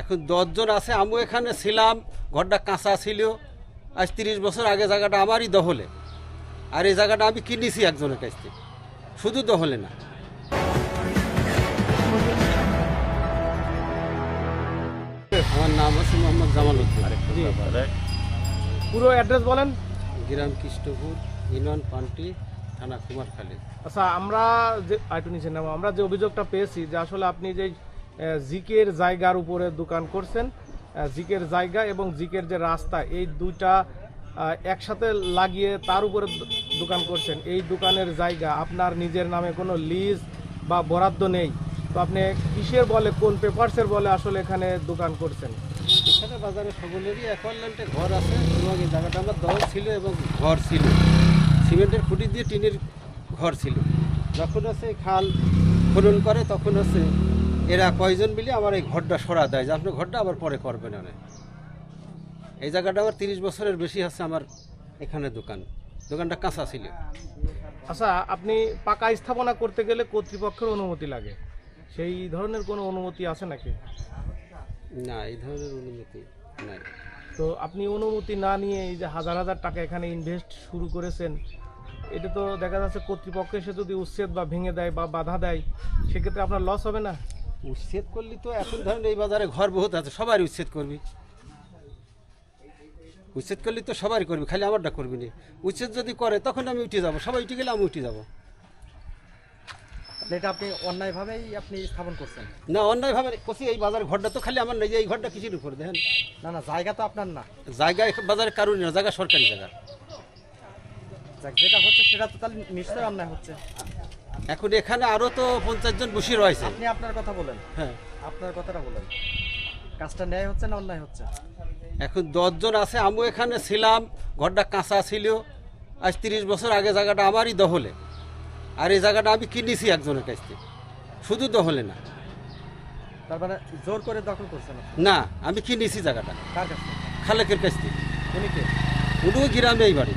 এখন দশজন আছে আমি এখানে ছিলাম ঘরটা কাঁচা ছিল। আজ তিরিশ বছর আগে জায়গাটা আমারই দহলে আর এই জায়গাটা আমি কিনেছি একজনের কাছ থেকে। শুধু দহলে না। আমার নাম আছে মোহাম্মদ জামাল পুরো অ্যাড্রেস বলেন। গ্রাম কৃষ্ণপুর ইউনিয়ন পান্টি থানা কুমারখালী। আচ্ছা আমরা যে আইটু নিচে নামো। আমরা যে অভিযোগটা পেয়েছি যে আসলে আপনি যে জিকের জায়গার উপরে দোকান করছেন। জিকের জায়গা এবং জিকের যে রাস্তা, এই দুইটা একসাথে লাগিয়ে তার উপরে দোকান করছেন। এই দোকানের জায়গা, আপনার নিজের নামে কোনো লিজ বা বরাদ্দ নেই। তো আপনি কিসের বলে, কোন পেপারসের বলে আসলে এখানে দোকান করছেন? এখানে বাজারে সকলেরই অ্যাপার্টমেন্টে ঘর আছে। জায়গাটা আমার দল ছিল এবং ঘর ছিল। সিমেন্টের খুঁটি দিয়ে টিনের ঘর ছিল। যখন হচ্ছে খাল খনন করে, তখন হচ্ছে এরা কয়জন মিলে আমার এই ঘরটা সরা দেয় যে আপনি ঘরটা আবার পরে করবেন না এই জায়গাটা আমার তিরিশ বছরের বেশি আছে আমার এখানে দোকান। দোকানটা কাঁচা ছিল। আচ্ছা আপনি পাকা স্থাপনা করতে গেলে কর্তৃপক্ষের অনুমতি লাগে। সেই ধরনের কোনো অনুমতি আছে নাকি? না এই ধরনের অনুমতি নাই। তো আপনি অনুমতি না নিয়ে এই যে হাজার হাজার টাকা এখানে ইনভেস্ট শুরু করেছেন এটা তো দেখা যাচ্ছে কর্তৃপক্ষ এসে যদি উচ্ছেদ বা ভেঙে দেয় বা বাধা দেয় সেক্ষেত্রে আপনার লস হবে না? উচ্ছেদ করলি তো এখন ধরেন এই বাজারে ঘর বহুত আছে সবারই উচ্ছেদ করবি। উচ্ছেদ করলি তো সবারই করবি খালি আমারটা করবি না। উচ্ছেদ যদি করে তখন আমি উঠে যাব। সবাই উঠে গেলে আমি উঠে যাব। এটা আপনি অন্যায়ভাবেই আপনি স্থাপন করছেন। না অন্যায়ভাবে কষি এই বাজার ঘরটা তো খালি আমার নিজে এই ঘরটা কিছুর উপরে দেখেন। না না জায়গা তো আপনার না। জায়গা বাজারে কারণ না জায়গা সরকারি জায়গা। যাক, যেটা হচ্ছে সেটা তো তাহলে নিশ্চয়ই অন্যায় হচ্ছে। এখন এখানে আরও তো পঞ্চাশ জন বসে রয়েছে। আপনি আপনার কথা বলেন। হ্যাঁ। আপনার কথাটা বলেন। কাজটা ন্যায় হচ্ছে না অন্যায় হচ্ছে? এখন দশজন আছে আমিও এখানে ছিলাম ঘরটা কাঁচা ছিল। আজ তিরিশ বছর আগে জায়গাটা আমারই দহলে আর এই জায়গাটা আমি কিনেছি একজনের কাছ থেকে। শুধু দহলে না। তার মানে জোর করে দখল করছেন না আমি কিনেছি জায়গাটা। কার কাছে খালেকের কাছ থেকে। উনি কে? উনিও গ্রামে এই বাড়ি।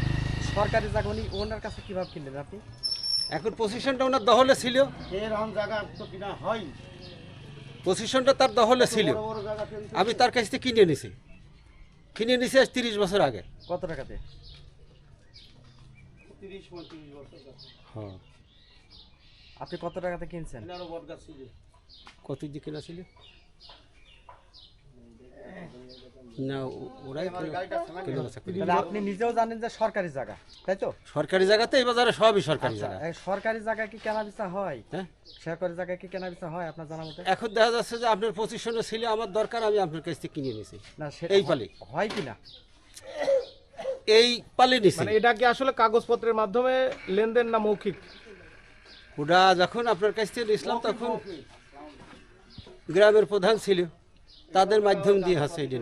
সরকারি জায়গা উনি ওনার কাছে কীভাবে কিনলেন আপনি? এখন পজিশনটা ওনার দহলে ছিল। এরকম জায়গা তো কিনা হয়। পজিশনটা তার দহলে ছিল। আমি তার কাছ থেকে কিনে নিছি কিনে নিছি আজ তিরিশ বছর আগে। কত টাকাতে? হ্যাঁ। আপনি কত টাকাতে কিনছেন? কত দিয়ে কেনা ছিল? না ওরাই কেনা- কেনা বেচা করে। তাহলে আপনি নিজেও জানেন যে সরকারি জায়গা তাই তো? সরকারি জায়গাতে এই বাজারে সবই সরকারি আচ্ছা, জায়গা। এই সরকারি জায়গায় কি কেনা বেচা হয়? হ্যাঁ? সরকারি জায়গায় কি কেনা বেচা হয় আপনার জানা মতে? এখন দেখা যাচ্ছে যে আপনার পজিশনে ছিল আমার দরকার আমি আপনার কাছ থেকে কিনে নিছি। না সে- এই পালি। হয় কি না এই পালে নিছি। মানে এটা কি আসলে কাগজপত্রের মাধ্যমে লেনদেন না মৌখিক? ওটা যখন আপনার কাছ থেকে নিয়েছিলাম তখন গ্রামের প্রধান ছিল। তাদের মাধ্যম দিয়ে হচ্ছে এটা